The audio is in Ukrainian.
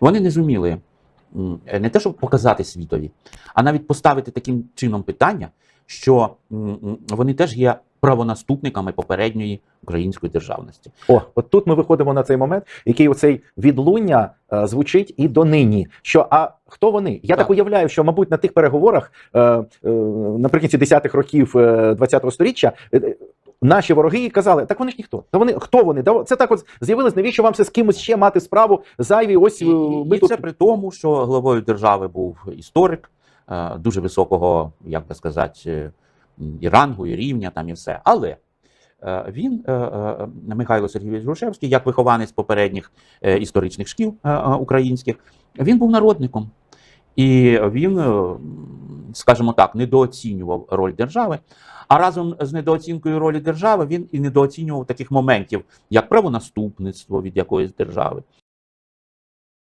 Вони не зуміли не те, щоб показати світові, а навіть поставити таким чином питання, що вони теж є правонаступниками попередньої української державності. О, от тут ми виходимо на цей момент, який оцей відлуння е, звучить і донині. Що а хто вони? Я так, Так. уявляю, що мабуть на тих переговорах е, е, наприкінці 10-х років е, 20-го сторіччя. е, е, Наші вороги казали, так вони ж ніхто. Та вони хто вони? Це так от з'явилось. Навіщо вам це з кимось ще мати справу? Зайві, ось І, е, ми і тут це при тому, що главою держави був історик е, дуже високого, як би сказати, е, і рангу, і рівня там і все. Але він, Михайло Сергійович Грушевський, як вихованець попередніх історичних шкіл українських, він був народником. І він, скажімо так, недооцінював роль держави. А разом з недооцінкою ролі держави він і недооцінював таких моментів, як правонаступництво від якоїсь держави,